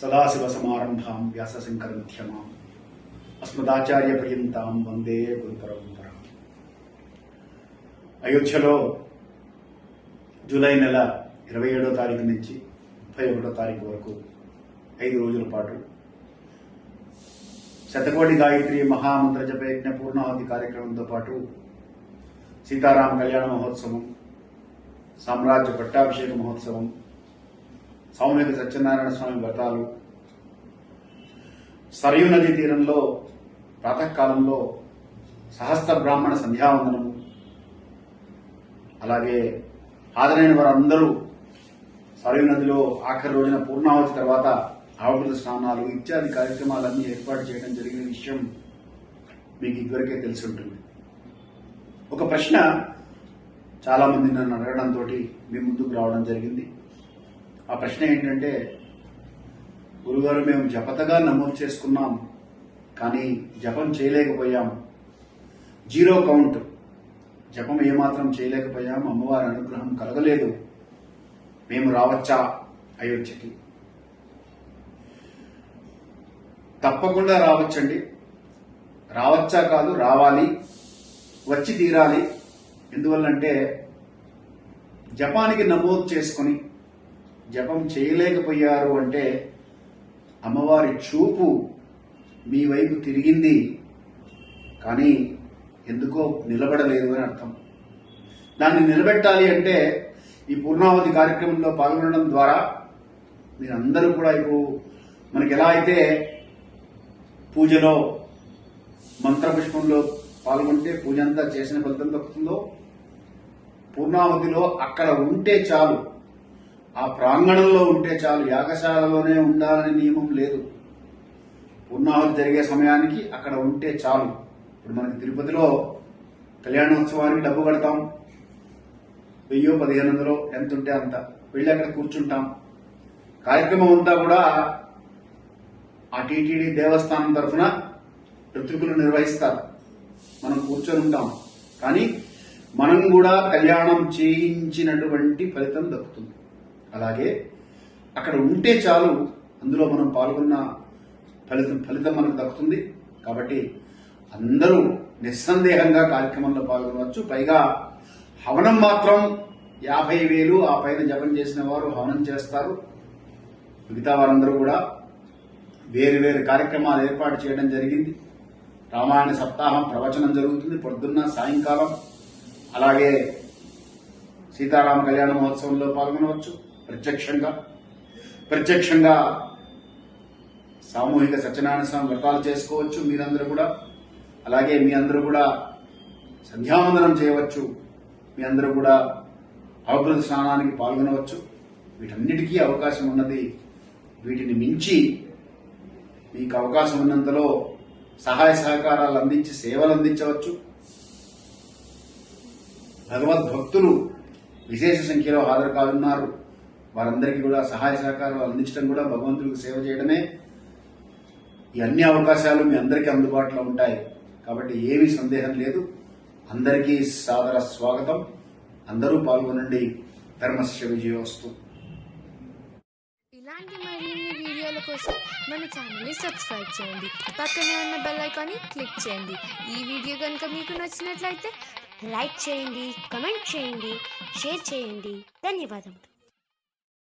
సదాశివసమారంభాం వ్యాసశంకరమధ్యమాం అస్మదాచార్యపర్యంతాం వందే గురుపరంపర అయోధ్యలో జూలై నెల ఇరవై ఏడో తారీఖు నుంచి ముప్పై ఒకటో తారీఖు వరకు ఐదు రోజుల పాటు శతకోటి గాయత్రి మహామంత్ర జపయజ్ఞ పూర్ణాహుతి కార్యక్రమంతో పాటు సీతారామ కళ్యాణ మహోత్సవం సామ్రాజ్య పట్టాభిషేక మహోత్సవం సామూహిక సత్యనారాయణ స్వామి వ్రతాలు. సరయు నదీ తీరంలో ప్రాతకాలంలో సహస్ర బ్రాహ్మణ సంధ్యావందనము అలాగే హాజరైన వారందరూ సరయు నదిలో ఆఖరి రోజున పూర్ణావతి తర్వాత ఆవిడ స్నానాలు ఇత్యాది కార్యక్రమాలన్నీ ఏర్పాటు చేయడం జరిగిన విషయం మీకు ఇదివరకే తెలిసి ఉంటుంది. ఒక ప్రశ్న చాలామంది నన్ను అడగడంతో మీ ముందుకు రావడం జరిగింది. ఆ ప్రశ్న ఏంటంటే గురుగారు మేము జపతగా నమోదు చేసుకున్నాం కానీ జపం చేయలేకపోయాం. Zero count. జపం ఏమాత్రం చేయలేకపోయాం అమ్మవారి అనుగ్రహం కలగలేదు. మేము రావచ్చా? అయోధ్యకి. తప్పకుండా రావచ్చండి. రావచ్చా కాదు రావాలి. వచ్చి తీరాలి. ఎందువల్లంటే జపానికి నమోదు చేసుకొని జపం చేయలేకపోయారు అంటే అమ్మవారి చూపు మీ వైపు తిరిగింది. కానీ ఎందుకో నిలబడలేదు అని అర్థం. దాన్ని నిలబెట్టాలి అంటే ఈ పూర్ణావతి కార్యక్రమంలో పాల్గొనడం ద్వారా మీరందరూ కూడా ఇప్పుడు మనకి ఎలా అయితే పూజలో మంత్రపుష్పంలో పాల్గొంటే పూజ అంతా చేసిన ఫలితం దక్కుతుందో పూర్ణావతిలో అక్కడ ఉంటే చాలు. ఆ ప్రాంగణంలో ఉంటే చాలు యాగశాలలోనే ఉండాలని నియమం లేదు. పూర్ణాహుతి జరిగే సమయానికి అక్కడ ఉంటే చాలు. ఇప్పుడు మనకి తిరుపతిలో కళ్యాణోత్సవానికి డబ్బు కడతాం. వెయ్యో పదిహేను వందలో ఎంత ఉంటే అంత. వెళ్ళి అక్కడ కూర్చుంటాం. కార్యక్రమం అంతా కూడా ఆ టీటీడీ దేవస్థానం తరఫున ఋత్వికులు నిర్వహిస్తారు. మనం కూర్చొని ఉంటాం. కానీ మనం కూడా కళ్యాణం చేయించినటువంటి ఫలితం దక్కుతుంది. అలాగే అక్కడ ఉంటే చాలు అందులో మనం పాల్గొన్న ఫలితం ఫలితం మనకు దక్కుతుంది. కాబట్టి అందరూ నిస్సందేహంగా కార్యక్రమంలో పాల్గొనవచ్చు. పైగా హవనం మాత్రం యాభై వేలు ఆ పైన జపం చేసిన వారు హవనం చేస్తారు. మిగతా వారందరూ కూడా వేరు వేరు కార్యక్రమాలు ఏర్పాటు చేయడం జరిగింది. రామాయణ సప్తాహం ప్రవచనం జరుగుతుంది. పొద్దున్న సాయంకాలం అలాగే సీతారామ కళ్యాణ మహోత్సవంలో పాల్గొనవచ్చు. ప్రత్యక్షంగా ప్రత్యక్షంగా సామూహిక సత్యనారాయణ స్వామి వ్రతాలు చేసుకోవచ్చు మీరందరూ కూడా. అలాగే మీ అందరూ కూడా సంధ్యావందనం చేయవచ్చు. మీ అందరూ కూడా అవకృత స్నానానికి పాల్గొనవచ్చు. వీటన్నిటికీ అవకాశం ఉన్నది. వీటిని మించి మీకు అవకాశం ఉన్నంతలో సహాయ సహకారాలు అందించి సేవలు అందించవచ్చు. భగవద్భక్తులు విశేష సంఖ్యలో హాజరు కానున్నారు. వారందరికీ కూడా సహాయ సహకారాలు అందించడం కూడా భగవంతుడికి సేవ చేయడమే ఈ అన్ని అవకాశాలు మీ అందరికీ అందుబాటులో ఉంటాయి. కాబట్టి ఏమీ సందేహం లేదు. అందరికీ సాదర స్వాగతం. అందరూ పాల్గొనండి. ధర్మశ్ర విజయోస్తు. ఇలాంటి మరిన్ని వీడియోల కోసం మన ఛానల్ని సబ్స్క్రైబ్ చేయండి. పక్కనే ఉన్న బెల్ ఐకాన్ని క్లిక్ చేయండి. ఈ వీడియో కనుక మీకు నచ్చినట్లయితే లైక్ చేయండి కమెంట్ చేయండి షేర్ చేయండి. ధన్యవాదములు.